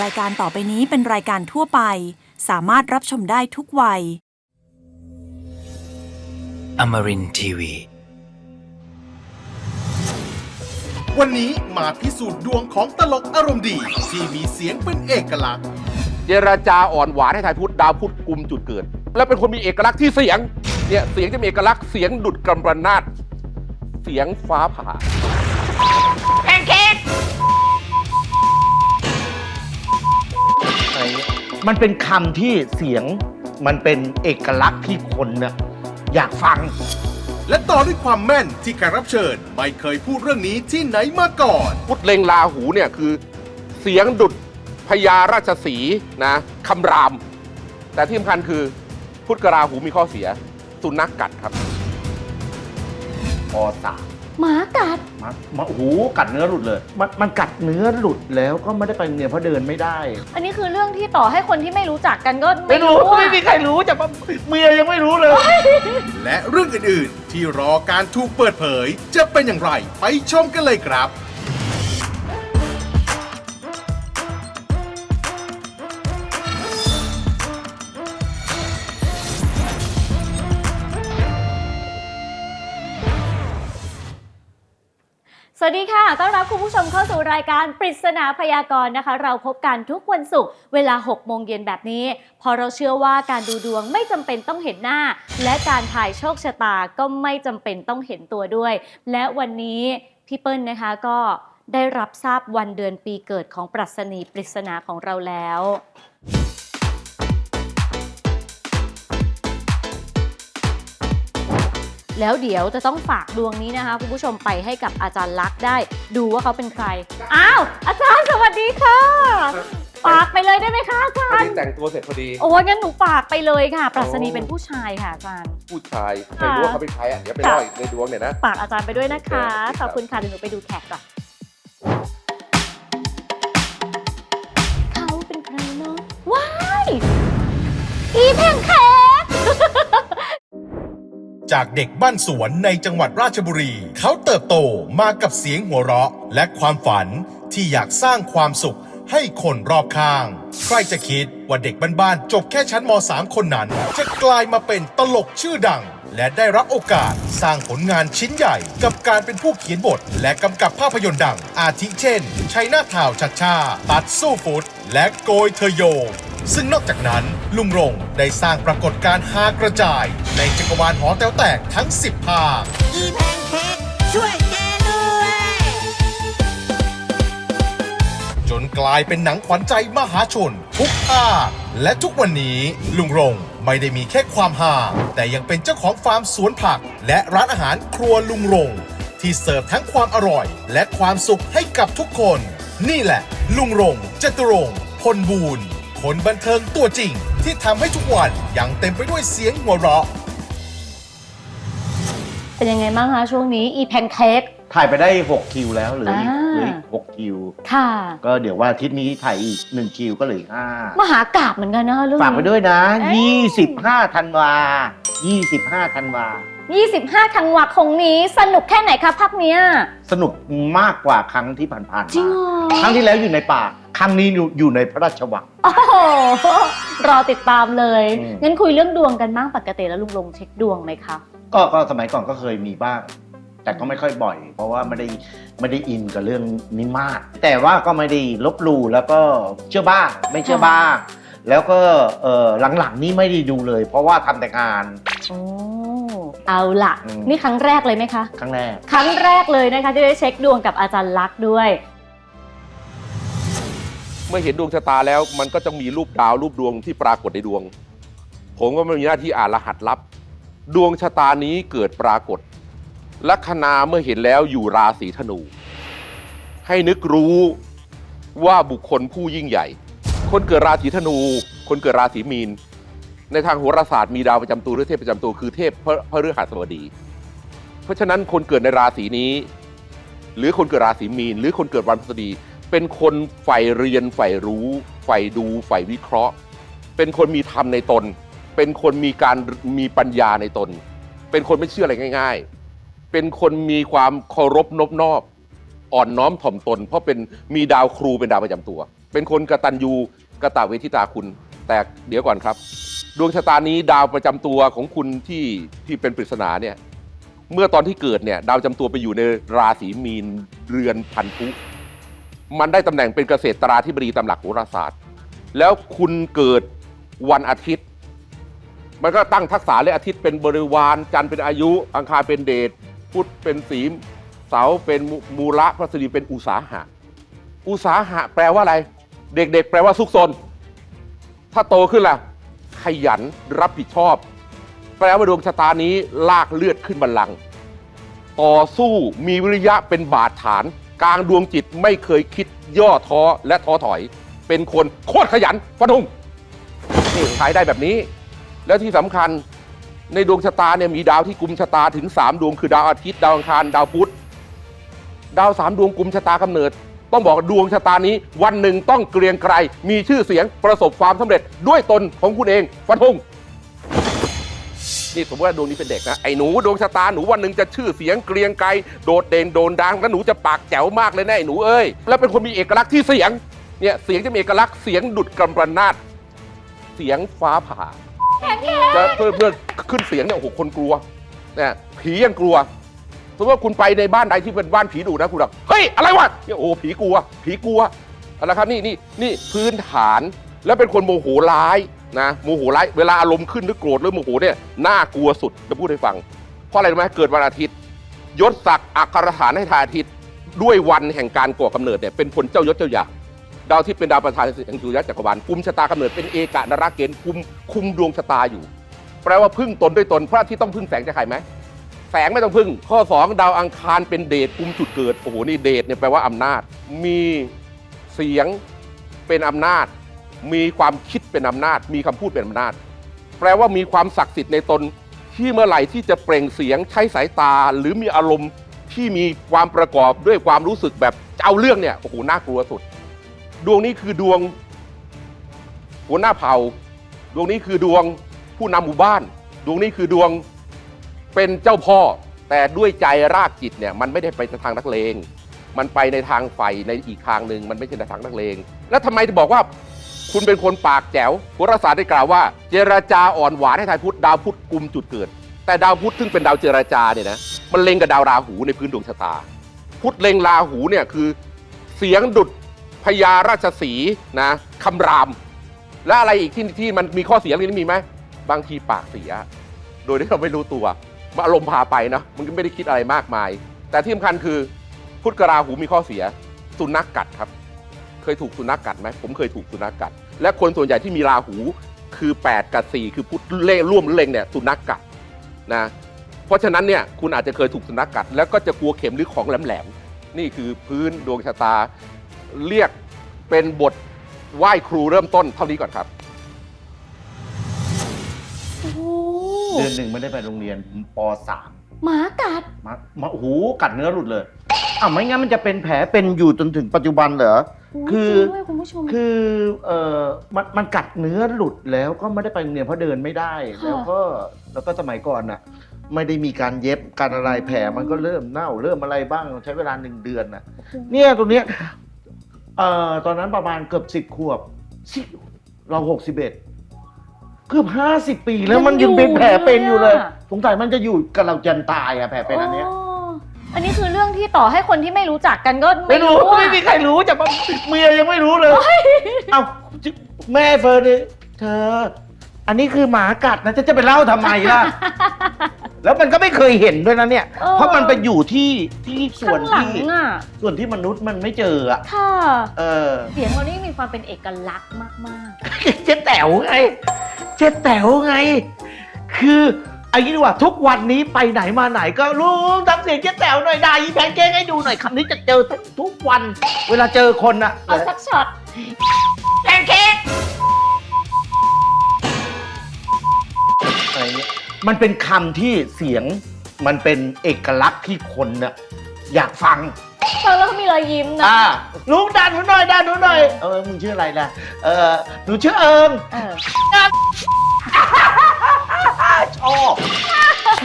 รายการต่อไปนี้เป็นรายการทั่วไป สามารถรับชมได้ทุกวัย Amarin Tiwi. วันนี้มาพิสูจน์ดวงของตลกอารมณ์ดี ที่มีเสียงเป็นเอกลักษณ์ เจรจาอ่อนหวานให้ทายพุทธดาวพุธกลุ่มจุดเกิด แล้วเป็นคนมีเอกลักษณ์ที่เสียงเนี่ยเสียงจะมีเอกลักษณ์เสียงดุดกำปนาดเสียงฟ้าผ่าอ ไรเงี้ยมันเป็นคำที่เสียงมันเป็นเอกลักษณ์ที่คนเนี่ยอยากฟัง และต่อด้วยความแม่นที่แขกรับเชิญ ไม่เคยพูดเรื่องนี้ที่ไหนมาก่อน พุทธเลงลาหูเนี่ยคือเสียงดุดพญาราชสีห์นะคำราม แต่ที่สำคัญคือพุทธกราหูมีข้อเสีย สุนัขกัดครับพอสาม หมากัดมามาโอ้โหกัดเนื้อหลุดเลย มันมันกัดเนื้อหลุดแล้วก็ไม่ได้ไปโรงเรียนเพราะเดินไม่ได้ อันนี้คือเรื่องที่ต่อให้คนที่ไม่รู้จักกันก็ไม่รู้อะไม่มีใครรู้จะมาเมียยังไม่รู้เลย และเรื่องอื่นๆ ที่รอการถูกเปิดเผย จะเป็นอย่างไรไปชมกันเลยครับ สวัสดีค่ะ ต้อนรับคุณผู้ชมเข้าสู่รายการปริศนาพยากรณ์นะคะ เราพบกันทุกวันศุกร์เวลา 6 โมงเย็นแบบนี้ พอเราเชื่อว่าการดูดวงไม่จำเป็นต้องเห็นหน้า และการถ่ายโชคชะตาก็ไม่จำเป็นต้องเห็นตัวด้วย และวันนี้พี่เปิ้ลนะคะก็ได้รับทราบวันเดือนปีเกิดของปรัชนีปริศนาของเราแล้ว แล้วเดี๋ยวจะต้องฝากดวงนี้นะคะคุณผู้ชมไปให้กับอาจารย์ลักษณ์ได้ดูว่าเขาเป็นใคร อ้าว อาจารย์สวัสดีค่ะ ฝากไปเลยได้ไหมคะอาจาพอรดีย์ แต่งตัวเสร็จพอดี โอ้ยงั้นหนูฝากไปเลยค่ะ ปรัชนีเป็นผู้ชายค่ะอาจารย์ ผู้ชายไม่รู้ว่าเขาเป็นใครอะ เดี๋ยวไปเล่าอีกในดวงเนี่ยนะ ฝากอาจารย์ไปด้วยนะคะ โอเคขอบคุณค่ะเดี๋ยวหนูไปดูแขกก่อนเขาเป็นใครเนาะว้ายอีแพงแขก จากเด็กบ้านสวนในจังหวัดราชบุรี เขาเติบโตมากับเสียงหัวเราะ และความฝันที่อยากสร้างความสุขให้คนรอบข้าง ใครจะคิดว่าเด็กบ้านๆจบแค่ชั้นม .3 คนนั้น จะกลายมาเป็นตลกชื่อดัง และได้รับโอกาสสร้างผลงานชิ้นใหญ่ กับการเป็นผู้เขียนบท และกำกับภาพยนตร์ดัง อาทิเช่น ชัยนาทาวชัดชา ตัดสู้ฟุต และโกยเธอโย ซึ่งนอกจากนั้นลุงรงได้สร้างปรากฏการณ์ฮากระจาย ในจักรวาลหอแต๋วแตกทั้ง 10 ภาค อีแพนเค้กช่วยแกด้วย จนกลายเป็นหนังขวัญใจมหาชน ทุกภาคและทุกวันนี้ลุงรงไม่ได้มีแค่ความฮาแต่ยังเป็นเจ้าของฟาร์มสวนผัก และร้านอาหารครัวลุงรงที่เสิร์ฟทั้งความอร่อย และความสุขให้กับทุกคน นี่แหละ ลุงรงจตุรงค์พลบูรณ์ คนบันเทิงตัวจริง ที่ทำให้ทุกวันยังเต็มไปด้วยเสียงหัวเราะ เป็นยังไงบ้างคะช่วงนี้อีแพนเค้ก ถ่ายไปได้ 6 คิวแล้วเหลืออีกอ่า เหลืออีก6คิว ค่ะ ก็เดี๋ยวว่าอาทิตย์นี้ถ่ายอีก 1 คิวก็เหลืออกห้ามหากราบเหมือนกันนะคะเรื่องฝากไปด้วยนะ เอ้ย 25ธันวา 25ธันวา 25ธันวาคมนี้สนุกแค่ไหนคะพักเนี้ยสนุกมากกว่าครั้งที่ผ่านๆมาจริงเหรอ ครั้งที่แล้วอยู่ในป่า ครั้งนี้อยู่อยู่ในพระราชวัง โอ้โหรอติดตามเลย อืม งั้นคุยเรื่องดวงกันบ้างปกติแล้วลุงลงเช็คดวงไหมคะ ก็ก็สมัยก่อนก็เคยมีบ้าง แต่ก็ไม่ค่อยบ่อย เพราะว่าไม่ได้ไม่ได้อินกับเรื่องนี้มาก แต่ว่าก็ไม่ได้ลบหลู่แล้วก็เชื่อบ้างไม่เชื่อบ้างแล้วก็เออหลังๆนี้ไม่ได้ดูเลย เพราะว่าทำแต่งาน โอ้เอาล่ะอืม นี่ครั้งแรกเลยไหมคะ ครั้งแรก ครั้งแรกเลยนะคะที่ได้เช็คดวงกับอาจารย์ลักษณ์ด้วย เมื่อเห็นดวงชะตาแล้วมันก็จะมีรูปดาวรูปดวงที่ปรากฏในดวง ผมก็มีหน้าที่อ่านรหัสลับ ดวงชะตานี้เกิดปรากฏ ลัคนาเมื่อเห็นแล้วอยู่ราศีธนู ให้นึกรู้ว่าบุคคลผู้ยิ่งใหญ่ คนเกิดราศีธนู คนเกิดราศีมีน ในทางโหราศาสตร์มีดาวประจำตัวหรือเทพประจำตัวคือเทพพระฤหัสบดี เพราะฉะนั้นคนเกิดในราศีนี้ หรือคนเกิดราศีมีน หรือคนเกิดวันพฤหัสบดี เป็นคนใฝ่เรียนใฝ่รู้ใฝ่ดูใฝ่วิเคราะห์ เป็นคนมีธรรมในตน เป็นคนมีการมีปัญญาในตน เป็นคนไม่เชื่ออะไรง่าย ๆ เป็นคนมีความเคารพนบนอบ อ่อนน้อมถ่อมตน เพราะเป็นมีดาวครูเป็นดาวประจำตัว เป็นคนกระตัญญูกระตะเวทิตาคุณ แต่เดี๋ยวก่อนครับ ดวงชะตานี้ดาวประจำตัวของคุณที่ที่เป็นปริศนาเนี่ยเมื่อตอนที่เกิดเนี่ยดาวจำตัวไปอยู่ในราศีมีนเรือนพันธุ มันได้ตำแหน่งเป็นเกษตราธิบดีตาหลักโหราศาสตร์แล้วคุณเกิดวันอาทิตย์ มันก็ตั้งทักษะเลยอาทิตย์เป็นบริวารจันทร์เป็นอายุ อังคารเป็นเดชพุธเป็นศีเสาเป็นมูมูระพระศรีเป็นอุสาหะ อุตสาหะแปลว่าอะไร เด็กๆ แปลว่าซุกซนถ้าโตขึ้นล่ะ ขยันรับผิดชอบ แปลว่าดวงชะตานี้ลากเลือดขึ้นบัลลังก์ต่อสู้มีวิริยะเป็นบาดฐาน กลางดวงจิตไม่เคยคิดย่อท้อและท้อถอย เป็นคนโคตรขยันฟันธงนี่ขายได้แบบนี้ แล้วที่สำคัญในดวงชะตาเนี่ยมีดาวที่กุมชะตาถึง 3 ดวงคือดาวอาทิตย์ดาวอังคารดาวพุธดาวสามดวงกุมชะตากำเนิด ต้องบอกดวงชะตานี้ วันหนึ่งต้องเกรียงไกรมีชื่อเสียงประสบความสำเร็จด้วยตนของคุณเองฟันธง นี่สมมติว่าดวงนี้เป็นเด็กนะไอ้หนูดวงชะตาหนูวันหนึ่งจะชื่อเสียงเกรียงไกรโดดเด่นโดนดังแล้วหนูจะปากแจ๋วมากเลยนะไอ้หนูเอ้ยแล้วเป็นคนมีเอกลักษณ์ที่เสียงเนี่ยเสียงจะมีเอกลักษณ์เสียงดุดกำปนาดเสียงฟ้าผ่าจะเพื่อเพื่อขึ้นเสียงเนี่ยโอ้โหคนกลัวเนี่ยผียังกลัวสมมติว่าคุณไปในบ้านใดที่เป็นบ้านผีดุนะคุณแบบเฮ้ยอะไรวะเนี่ยโอ้โหผีกลัว ผีกลัวเอาละครับนี่นี่นี่พื้นฐานแล้วเป็นคนโมโหร้าย นะโมโหร้ายเวลาอารมณ์ขึ้นหรือโกรธหรือโมโหเนี่ยน่ากลัวสุดจะพูดให้ฟัง เพราะอะไรรู้ไหมเกิดวันอาทิตย์ยศศักดิ์อัครฐานให้ทายอาทิตย์ด้วยวันแห่งการก่อกำเนิดเนี่ยเป็นคนเจ้ายศเจ้าอยางดาวที่เป็นดาวประธานแห่งสุริยะจักรวาลกุมชะตากำเนิดเป็นเอกะนราเกณฑ์คุมคุมดวงชะตาอยู่ แปลว่าพึ่งตนด้วยตนพระอาทิตย์ต้องพึ่งแสงจากใครไหมแสงไม่ต้องพึ่ง ข้อ 2 ดาวอังคารเป็นเดชกุมจุดเกิดโอ้โหนี่เดชเนี่ยแปลว่าอำนาจ มีเสียงเป็นอำนาจ มีความคิดเป็นอำนาจมีคำพูดเป็นอำนาจแปลว่ามีความศักดิ์สิทธิ์ในตนที่เมื่อไหร่ที่จะเปล่งเสียงใช้สายตาหรือมีอารมณ์ที่มีความประกอบด้วยความรู้สึกแบบจะเอาเรื่องเนี่ยโอ้โหน่ากลัวสุด ดวงนี้คือดวงหัวหน้าเผ่า ดวงนี้คือดวงผู้นำหมู่บ้าน ดวงนี้คือดวงเป็นเจ้าพ่อ แต่ด้วยใจรากจิตเนี่ยมันไม่ได้ไปทางนักเลง มันไปในทางไฟในอีกทางหนึ่งมันไม่ใช่ในทางนักเลง แล้วทำไมจะบอกว่า คุณเป็นคนปากแจ๋วโหราศาสตร์ได้กล่าวว่า เจรจาอ่อนหวานให้ทายพุธดาวพุธกุมจุดเกิด แต่ดาวพุธซึ่งเป็นดาวเจรจาเนี่ยนะมันเล็งกับดาวราหูในพื้นดวงชะตา พุธเล็งราหูเนี่ยคือเสียงดุดพญาราชสีนะคำราม และอะไรอีกที่ที่มันมีข้อเสียอะไรนี้มีไหมบางทีปากเสีย โดยที่เราไม่รู้ตัวมาอารมณ์พาไปนะมันก็ไม่ได้คิดอะไรมากมาย แต่ที่สำคัญคือพุทธกราหูมีข้อเสีย สุนัขกกัดครับ เคยถูกสุนัขกกัดไหมผมเคยถูกสุนัขกกัด และคนส่วนใหญ่ที่มีราหูคือ 8 กับ 4 คือพุทธเล่ร่วมเล็งเนี่ยสุนัขกกัดนะเพราะฉะนั้นเนี่ยคุณอาจจะเคยถูกสุนัขกกัด แล้วก็จะกลัวเข็มหรือของแหลมๆนี่คือพื้นดวงชะตาเรียกเป็นบทไหว้ครูเริ่มต้นเท่านี้ก่อนครับโอ้โหเดือนหนึ่งไม่ได้ไปโรงเรียนปสามหมากัด มามาโอ้โหกัดเนื้อหลุดเลยอ้าวไม่งั้นมันจะเป็นแผลเป็นอยู่จนถึงปัจจุบันเหรอ คือจริงด้วยคุณผู้ชม คือเออมันมันกัดเนื้อหลุดแล้วก็ไม่ได้ไปโรงเรียนเพราะเดินไม่ได้ ค่ะแล้วก็แล้วก็สมัยก่อนน่ะ ไม่ได้มีการเย็บการอะไรแผลมันก็เริ่มเน่า เริ่มอะไรบ้างใช้เวลาหนึ่งเดือนน่ะเนี่ยตัวเนี้ยเอ่อตอนนั้นประมาณเกือบสิบขวบสิเราหกสิบเอ็ดเกือบห้าสิบปีแล้วมันยังเป็นแผลเป็นอยู่เลย สงสัยมันจะอยู่กับเราจนตายอะแผลเป็นอันเนี้ย อันนี้คือเรื่องที่ต่อให้คนที่ไม่รู้จักกันก็ไม่รู้อะไม่มีใครรู้จากเมียยังไม่รู้เลย เอ้าแม่เฟิร์นเนี่ยเธอ อันนี้คือหมากัดนะจะจะไปเล่าทำไมล่ะ แล้วมันก็ไม่เคยเห็นด้วยนะเนี่ยออเพราะมันไปอยู่ที่ที่ส่วนข้างหลังที่อะส่วนที่มนุษย์มันไม่เจออะค่ะ เออ เสียงเรานี่มีความเป็นเอกลักษณ์มาก เจ๊แต๋วไง เจ๊แต๋วไง คือ ไอ้นี้ดีกว่าทุกวันนี้ไปไหนมาไหนก็ลุงทำเสียงเจ๊แต๋วหน่อยได้อีแพนเค้กให้ดูหน่อยคำนี้จะเจอทุกวัน เวลาเจอคนอะๆเอาสักช็อตแพนเค้กอะไรเนี่ยมันเป็นคำที่เสียงมันเป็นเอกลักษณ์ที่คนน่ะอยากฟัง ฟังแล้วก็มีรอยยิ้มนะ อ่าลุงด่านหนูหน่อยด่านหนูหน่อย เออ มึงชื่ออะไรนะเออหนูชื่อเอิงเออ ชอบ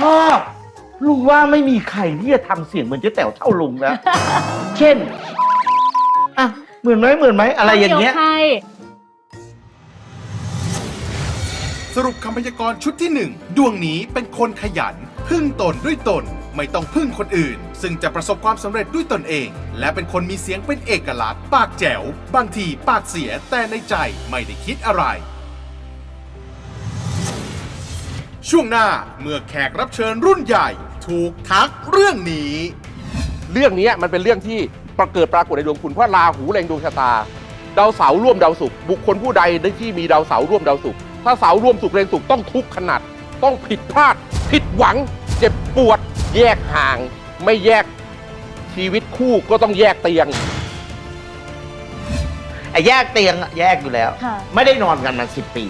ชอบลุงว่าไม่มีใครที่จะทำเสียงเหมือนเจ๊แต๋วเท่าลุงแล้วเช่นอะเหมือนไหมเหมือนไหมอะไรอย่างเงี้ยดี๋วใครสรุปคำพยากรณ์ชุดที่หนึ่งดวงนี้เป็นคนขยัน พึ่งตนด้วยตน ไม่ต้องพึ่งคนอื่น ซึ่งจะประสบความสำเร็จด้วยตนเอง และเป็นคนมีเสียงเป็นเอกลักษณ์ ปากแจ๋ว บางทีปากเสียแต่ในใจไม่ได้คิดอะไร ช่วงหน้าเมื่อแขกรับเชิญรุ่นใหญ่ ถูกทักเรื่องนี้ เรื่องนี้มันเป็นเรื่องที่ประเกิดปรากฏในดวงคุณเพราะราหูแรงดวงชะตา ดาวเสาร์ร่วมดาวศุกร์บุคคลผู้ใดที่มีดาวเสาร์ร่วมดาวศุกร์ถ้าเสาร์ร่วมศุกร์แรงศุกร์ต้องทุกข์ขนาด ต้องผิดพลาด ผิดหวัง เจ็บปวด แยกห่างไม่แยกชีวิตคู่ก็ต้องแยกเตียง ไอ้แยกเตียงอะแยกอยู่แล้ว ค่ะ ไม่ได้นอนกันมาสิบปี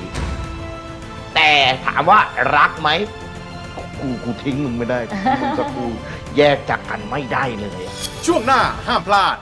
แต่ถามว่ารักไหมกูกูทิ้งมึงไม่ได้ มึงกับกูแยกจากกันไม่ได้เลยอะช่วงหน้าห้ามพลาด